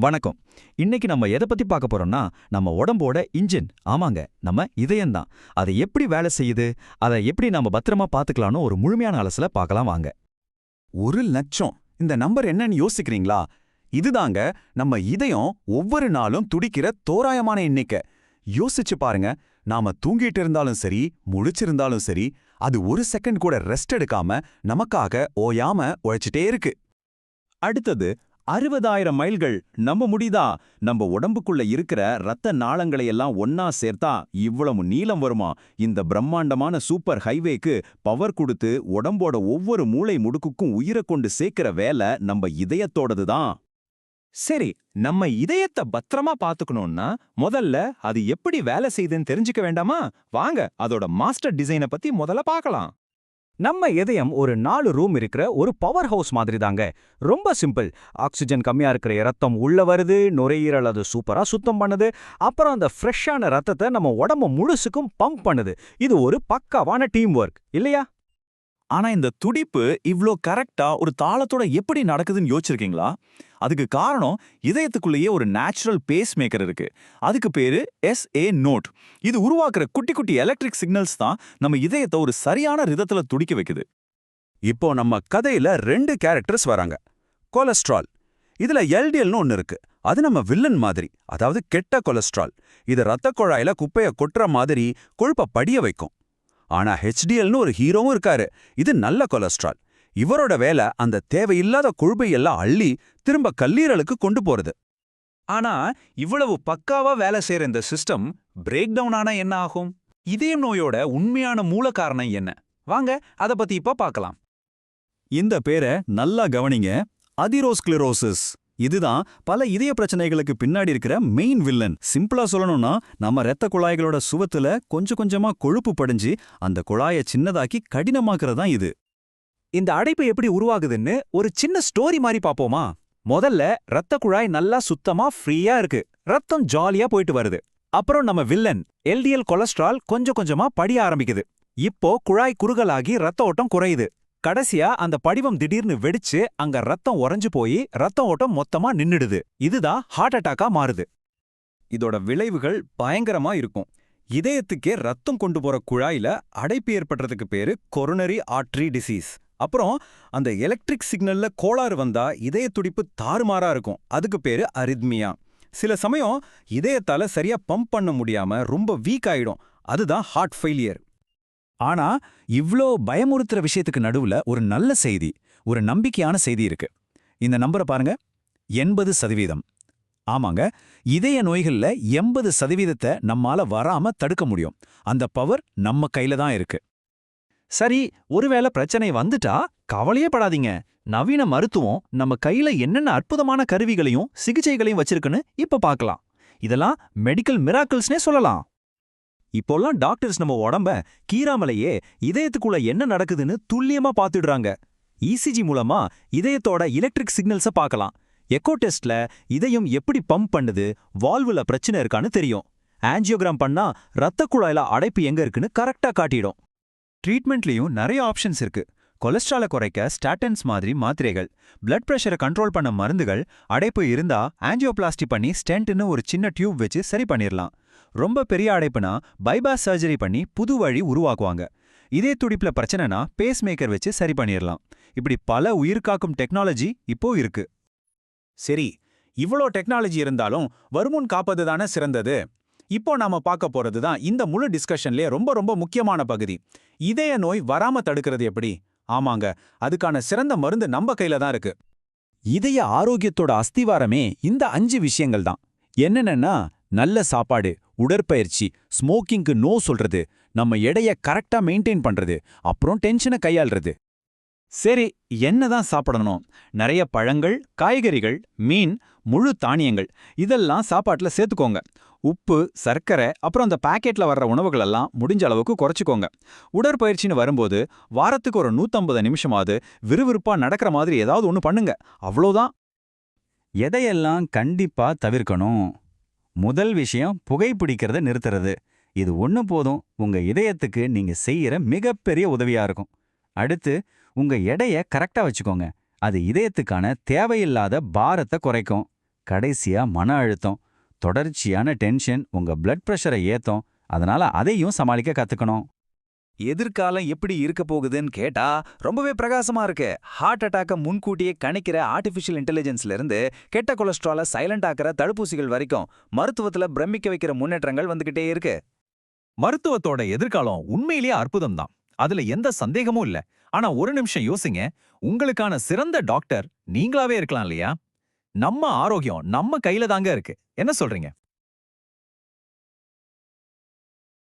வணக்கம். இன்னைக்கு நம்ம எதை பத்தி பார்க்க போறோம்னா நம்ம உடம்போட இன்ஜின். ஆமாங்க நம்ம இதயம்தான் அதை எப்படி வேலை செய்யுது? அதை எப்படி நம்ம பத்திரமா பாத்துக்கலாம்னு ஒரு முழுமையான அலசல பார்க்கலாம் வாங்க. ஒரு லட்சம். இந்த நம்பர் என்னன்னு யோசிக்கிறீங்களா? இதுதாங்க நம்ம இதயம் ஒவ்வொரு நாளும் துடிக்கிற தோராயமான எண்ணிக்கை. யோசிச்சு பாருங்க நாம தூங்கிட்டு இருந்தாலும் சரி முழிச்சிருந்தாலும் சரி அது ஒரு செகண்ட் கூட ரெஸ்ட் எடுக்காம நமக்காக ஓயாம உழைச்சிட்டே இருக்கு. அடுத்தது அறுபதாயிரம் மைல்கள். நம்ப முடியுதா? நம்ம உடம்புக்குள்ள இருக்கிற ரத்த நாளங்களை எல்லாம் ஒன்னா சேர்த்தா இவ்வளவு நீளம் வருமா? இந்த பிரம்மாண்டமான சூப்பர் ஹைவேக்கு பவர் கொடுத்து உடம்போட ஒவ்வொரு மூளை முடுக்குக்கும் உயிரை கொண்டு சேர்க்கிற வேலை நம்ம இதயத்தோடது தான். சரி நம்ம இதயத்தை பத்திரமா பாத்துக்கணும்னா முதல்ல அது எப்படி வேலை செய்யுதுன்னு தெரிஞ்சுக்க வேண்டாமா? வாங்க அதோட மாஸ்டர் டிசைனை பத்தி முதல்ல பார்க்கலாம். நம்ம இதயம் ஒரு நாலு ரூம் இருக்கிற ஒரு பவர் ஹவுஸ் மாதிரி தாங்க ரொம்ப சிம்பிள் ஆக்சிஜன் கம்மியா இருக்கிற ரத்தம் உள்ள வருது நுரையீரல் அது சூப்பரா சுத்தம் பண்ணுது. அப்புறம் அந்த ஃப்ரெஷ்ஷான ரத்தத்தை நம்ம உடம்பு முழுசுக்கும் பம்ப் பண்ணுது. இது ஒரு பக்காவான டீம் ஒர்க் இல்லையா? ஆனா இந்த துடிப்பு இவ்ளோ கரெக்டா ஒரு தாளத்தோட எப்படி நடக்குதுன்னு யோசிச்சிருக்கீங்களா? அதுக்கு காரணம் இதயத்துக்குள்ளேயே ஒரு நேச்சுரல் பேஸ் மேக்கர் இருக்கு. அதுக்கு பேரு எஸ் ஏ நோட் இது உருவாக்குற குட்டி குட்டி எலக்ட்ரிக் சிக்னல்ஸ் தான் நம்ம இதயத்தை ஒரு சரியான ரிதத்துல துடிக்க வைக்குது. இப்போ நம்ம கதையில ரெண்டு கேரக்டர்ஸ் வராங்க. கொலஸ்ட்ரால் இதுல எல்டிஎல்னு ஒன்னு இருக்கு. அது நம்ம வில்லன் மாதிரி அதாவது கெட்ட கொலஸ்ட்ரால் இது ரத்த குழாயில குப்பைய கொட்டுற மாதிரி கொழுப்ப படிய வைக்கும். ஆனா ஹெச்டிஎல்னு ஒரு ஹீரோவும் இருக்காரு. இது நல்ல கொலஸ்ட்ரால் இவரோட வேலை அந்த தேவையில்லாத கொழுப்பையெல்லாம் அள்ளி திரும்ப கல்லீரலுக்கு கொண்டு போறது. ஆனா இவ்வளவு பக்காவா வேலை செய்யற இந்த சிஸ்டம் பிரேக் டவுன் ஆனா என்ன ஆகும்? இதயம் நோயோட உண்மையான மூல காரணம் என்ன? வாங்க அத பத்தி இப்ப பார்க்கலாம் இந்த பேரை நல்லா கவனிங்க. அதிரோஸ்கிளரோசிஸ். இதுதான் பல இதய பிரச்சனைகளுக்கு பின்னாடி இருக்கிற மெயின் வில்லன் சிம்பிளா சொல்லணும்னா நம்ம இரத்த குழாய்களோட சுவத்துல கொஞ்சம் கொஞ்சமா கொழுப்பு படிஞ்சு அந்த குழாயை சின்னதாக்கி கடினமாக்குறதான் இது. இந்த அடைப்பு எப்படி உருவாகுதுன்னு ஒரு சின்ன ஸ்டோரி மாதிரி பாப்போமா முதல்ல ரத்த குழாய் நல்லா சுத்தமா ஃப்ரீயா இருக்கு. ரத்தம் ஜாலியா போயிட்டு வருது. அப்புறம் நம்ம வில்லன் எல்டிஎல் கொலஸ்ட்ரால் கொஞ்சம் கொஞ்சமா படிய ஆரம்பிக்குது. இப்போ குழாய் குறுகலாகி ரத்த ஓட்டம் குறையுது. கடைசியா அந்த படிவம் திடீர்னு வெடிச்சு அங்க ரத்தம் உறைஞ்சு போய் ரத்த ஓட்டம் மொத்தமா நின்னுடுது. இதுதான் ஹார்ட் அட்டாக்கா மாறுது. இதோட விளைவுகள் பயங்கரமா இருக்கும். இதயத்துக்கே ரத்தம் கொண்டு போற குழாயில அடைப்பு ஏற்படுறதுக்கு பேரு கொரோனரி ஆர்ட்ரி டிசீஸ் அப்புறம் அந்த எலக்ட்ரிக் சிக்னல்ல கோளாறு வந்தா இதய துடிப்பு தாறுமாறா இருக்கும். அதுக்கு பேரு அரித்மியா சில சமயம் இதயத்தால சரியா பம்ப் பண்ண முடியாம ரொம்ப வீக் ஆயிடும். அதுதான் ஹார்ட் ஃபெயிலியர் ஆனா இவ்ளோ பயமுறுத்துற விஷயத்துக்கு நடுவுல ஒரு நல்ல செய்தி ஒரு நம்பிக்கையான செய்தி இருக்கு. இந்த நம்பரை பாருங்க. எண்பது சதவீதம். ஆமாங்க இதய நோய்கள்ல எண்பது சதவீதத்தை நம்மால வராம தடுக்க முடியும். அந்த பவர் நம்ம கையில தான் இருக்கு. சரி ஒருவேளை பிரச்சனை வந்துட்டா கவலையே படாதீங்க. நவீன மருத்துவம் நம்ம கையில என்னென்ன அற்புதமான கருவிகளையும் சிகிச்சைகளையும் வச்சிருக்குன்னு இப்ப பார்க்கலாம் இதெல்லாம் மெடிக்கல் மிராக்கிள்ஸ்னே சொல்லலாம். இப்போல்லாம் டாக்டர்ஸ் நம்ம உடம்ப கீராமலையே இதயத்துக்குள்ள என்ன நடக்குதுன்னு துல்லியமா பார்த்துடுறாங்க இசிஜி மூலமா இதயத்தோட எலக்ட்ரிக் சிக்னல்ஸ பார்க்கலாம் எக்கோ டெஸ்ட்ல இதயம் எப்படி பம்ப் பண்ணுது வால்வுல பிரச்சனை இருக்கான்னு தெரியும். ஆஞ்சியோகிராம் பண்ணா ரத்த குழாயில அடைப்பு எங்க இருக்குன்னு கரெக்டா காட்டிடும். ட்ரீட்மெண்ட்லயும் நிறைய ஆப்ஷன்ஸ் இருக்கு. கொலஸ்ட்ராலை குறைக்க ஸ்டாட்டன்ஸ் மாதிரி மாத்திரைகள் பிளட் ப்ரெஷரை கண்ட்ரோல் பண்ண மருந்துகள் அடைப்பு இருந்தா ஆஞ்சியோபிளாஸ்டி பண்ணி ஸ்டென்ட்னு ஒரு சின்ன டியூப் வச்சு சரி பண்ணிடலாம் ரொம்ப பெரிய அடைப்புனா பைபாஸ் சர்ஜரி பண்ணி புது வழி உருவாக்குவாங்க. இதே துடிப்புல பிரச்சனைனா பேஸ் மேக்கர் வச்சு சரி பண்ணிடலாம் இப்படி பல உயிர்காக்கும் டெக்னாலஜி இப்போ இருக்கு. சரி இவ்வளோ டெக்னாலஜி இருந்தாலும் வருமுன் காப்பது தானே சிறந்தது? இப்போ நாம பார்க்க போறது தான் இந்த முழு டிஸ்கஷன்லயே ரொம்ப ரொம்ப முக்கியமான பகுதி. இதய நோய் வராம தடுக்கிறது எப்படி? ஆமாங்க. அதுக்கான சிறந்த மருந்து நம்ம கையில தான் இருக்கு. இதய ஆரோக்கியத்தோட அஸ்திவாரமே இந்த அஞ்சு விஷயங்கள் தான். என்னென்னா நல்ல சாப்பாடு உடற்பயிற்சி ஸ்மோக்கிங்க்கு நோ சொல்றது நம்ம எடைய கரெக்டா மெயின்டைன் பண்றது அப்புறம் டென்ஷனை கையாள்றது. சரி என்னதான் சாப்பிடணும்? நிறைய பழங்கள் காய்கறிகள் மீன் முழு தானியங்கள். இதெல்லாம் சாப்பாட்டுல சேர்த்துக்கோங்க. உப்பு சர்க்கரை அப்புறம் அந்த பாக்கெட்ல வர்ற உணவுகள் எல்லாம் முடிஞ்ச அளவுக்கு குறைச்சிக்கோங்க. உடற்பயிற்சின்னு வரும்போது வாரத்துக்கு ஒரு நூத்தம்பது நிமிஷமாவது விறுவிறுப்பா நடக்கிற மாதிரி ஏதாவது ஒன்று பண்ணுங்க. அவ்வளோதான். எதையெல்லாம் கண்டிப்பா தவிர்க்கணும்? முதல் விஷயம் புகைப்பிடிக்கிறத நிறுத்துறது. இது ஒன்று போதும். உங்க இதயத்துக்கு நீங்க செய்யற மிகப்பெரிய உதவியா இருக்கும். அடுத்து உங்க எடைய கரெக்டா வச்சுக்கோங்க. அது இதயத்துக்கான தேவையில்லாத பாரத்தை குறைக்கும். கடைசியா மன அழுத்தம் தொடர்ச்சியான டென்ஷன் உங்க பிளட் பிரஷரை ஏத்தும். அதனால அதையும் சமாளிக்க கத்துக்கணும். எதிர்காலம் எப்படி இருக்க போகுதுன்னு கேட்டா ரொம்பவே பிரகாசமா இருக்கு. ஹார்ட் அட்டாக்க முன்கூட்டியே கணிக்கிற ஆர்டிஃபிஷியல் இன்டெலிஜென்ஸ்ல இருந்து கெட்ட கொலஸ்ட்ரால சைலண்ட் ஆக்குற தடுப்பூசிகள் வரைக்கும் மருத்துவத்துல பிரமிக்க வைக்கிற முன்னேற்றங்கள் வந்துகிட்டே இருக்கு. மருத்துவத்தோட எதிர்காலம் உண்மையிலேயே அற்புதம் தான் அதுல எந்த சந்தேகமும் இல்ல. ஆனா ஒரு நிமிஷம் யோசிங்க. உங்களுக்கான சிறந்த டாக்டர் நீங்களாவே இருக்கலாம் இல்லையா? நம்ம ஆரோக்கியம் நம்ம கையில தாங்க இருக்கு. என்ன சொல்றீங்க?